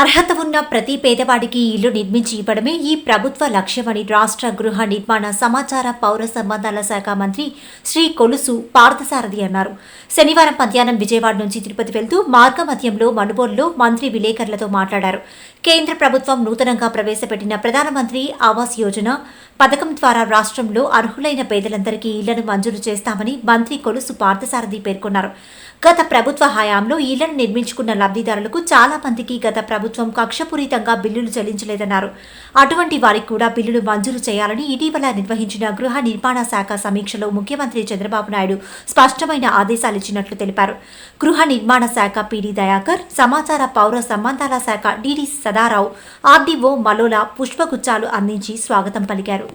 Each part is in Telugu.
అర్హత ఉన్న ప్రతి పేదవాడికి ఇల్లు నిర్మించి ఇవ్వడమే ఈ ప్రభుత్వ లక్ష్యమని రాష్ట్ర గృహ నిర్మాణ సమాచార పౌర సంబంధాల శాఖ మంత్రి శ్రీ కొలుసు పార్థసారథి అన్నారు. శనివారం మధ్యాహ్నం విజయవాడ నుంచి తిరుపతి వెళ్తూ మార్గ మధ్యంలో మనుబోలులో మంత్రి విలేకరులతో మాట్లాడారు. కేంద్ర ప్రభుత్వం నూతనంగా ప్రవేశపెట్టిన ప్రధానమంత్రి ఆవాస్ యోజన పథకం ద్వారా రాష్ట్రంలో అర్హులైన పేదలందరికీ ఇళ్ళను మంజూరు చేస్తామని మంత్రి కొలుసు పార్థసారథి పేర్కొన్నారు. గత ప్రభుత్వ హయాంలో ఇళ్ళను నిర్మించుకున్న లబ్ధిదారులకు చాలా మందికి గత ప్రభుత్వం కక్షపూరితంగా బిల్లులు చెల్లించలేదన్నారు. అటువంటి వారికి కూడా బిల్లులు మంజూరు చేయాలని ఇటీవల నిర్వహించిన గృహ నిర్మాణ శాఖ సమీక్షలో ముఖ్యమంత్రి చంద్రబాబు నాయుడు స్పష్టమైన ఆదేశాలు ఇచ్చినట్లు తెలిపారు. గృహ నిర్మాణ శాఖ పీడీ దయాకర్ సమాచార పౌర సంబంధాల శాఖ డిడి సదారావు ఆర్డీఓ మలోల పుష్పగుచ్చాలు అందించి స్వాగతం పలికారు.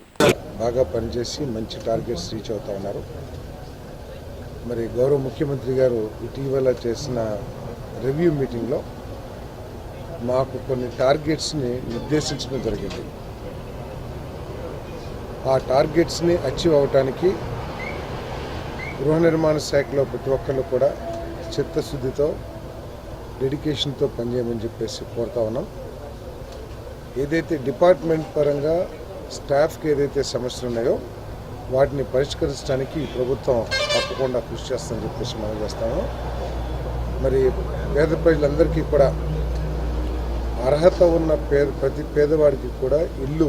బాగా పనిచేసి మంచి టార్గెట్స్ రీచ్ అవుతా ఉన్నారు. మరి గౌరవ ముఖ్యమంత్రి గారు ఇటీవల చేసిన రివ్యూ మీటింగ్లో మాకు కొన్ని టార్గెట్స్ని నిర్దేశించడం జరిగింది. ఆ టార్గెట్స్ని అచీవ్ అవటానికి గృహ నిర్మాణ శాఖలో ప్రతి ఒక్కళ్ళు కూడా చిత్తశుద్ధితో డెడికేషన్తో పనిచేయమని చెప్పేసి కోరుతా ఉన్నాం. ఏదైతే డిపార్ట్మెంట్ పరంగా స్టాఫ్కి ఏదైతే సమస్యలు ఉన్నాయో వాటిని పరిష్కరించడానికి ప్రభుత్వం తప్పకుండా కృషి చేస్తుందని చెప్పేసి మనం చేస్తాము మరి పేద ప్రజలందరికీ కూడా అర్హత ఉన్న పేద ప్రతి పేదవాడికి కూడా ఇల్లు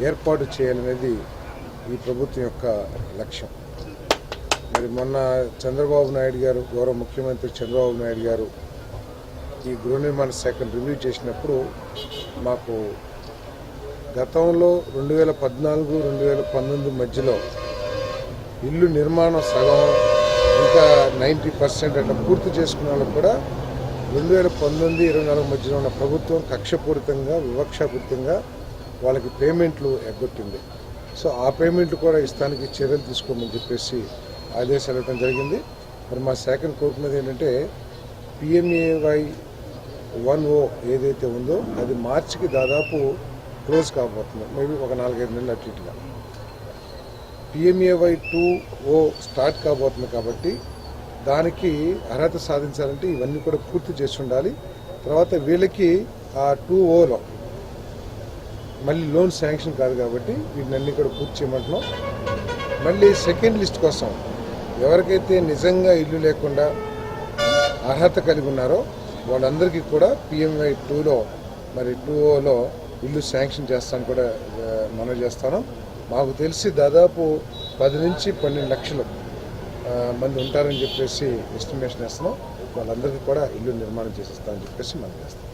ఏర్పాటు చేయాలనేది ఈ ప్రభుత్వం యొక్క లక్ష్యం. మరి మొన్న చంద్రబాబు నాయుడు గారు గౌరవ ముఖ్యమంత్రి చంద్రబాబు నాయుడు గారు ఈ గృహ నిర్మాణ శాఖను రివ్యూ చేసినప్పుడు మాకు గతంలో రెండు వేల పద్నాలుగు రెండు వేల పంతొమ్మిది మధ్యలో ఇల్లు నిర్మాణం సగం ఇంకా నైంటీ పర్సెంట్ అట్లా పూర్తి చేసుకున్న వాళ్ళకు కూడా రెండు వేల పంతొమ్మిది ఇరవై నాలుగు మధ్యలో ఉన్న ప్రభుత్వం కక్షపూరితంగా వివక్షాపూరితంగా వాళ్ళకి పేమెంట్లు ఎగ్గొట్టింది. సో ఆ పేమెంట్లు కూడా ఇస్తానికి చర్యలు తీసుకోమని చెప్పేసి ఆదేశాలు ఇవ్వడం జరిగింది. మరి మా శాఖను కోరుకున్నది ఏంటంటే పిఎంఏవై వన్ ఓ ఏదైతే ఉందో అది మార్చికి దాదాపు క్లోజ్ కాబోతుంది. మేబీ ఒక నాలుగైదు నెలలు అటు ఇటుగా. పిఎంఏవై టూ ఓ స్టార్ట్ కాబోతుంది కాబట్టి దానికి అర్హత సాధించాలంటే ఇవన్నీ కూడా పూర్తి చేసి ఉండాలి. తర్వాత వీళ్ళకి ఆ టూ ఓలో మళ్ళీ లోన్ శాంక్షన్ కాదు కాబట్టి వీటిని కూడా పూర్తి చేయమంటున్నాం. మళ్ళీ సెకండ్ లిస్ట్ కోసం ఎవరికైతే నిజంగా ఇల్లు లేకుండా అర్హత కలిగి ఉన్నారో వాళ్ళందరికీ కూడా పిఎంఐ టూలో మరి టూ ఓలో ఇల్లు శాంక్షన్ చేస్తాను కూడా మనం చేస్తాను. మాకు తెలిసి దాదాపు పది నుంచి పన్నెండు లక్షలు మంది ఉంటారని చెప్పేసి ఎస్టిమేషన్ వేస్తున్నాం. వాళ్ళందరికీ కూడా ఇల్లు నిర్మాణం చేసేస్తామని చెప్పేసి మనం చేస్తాం.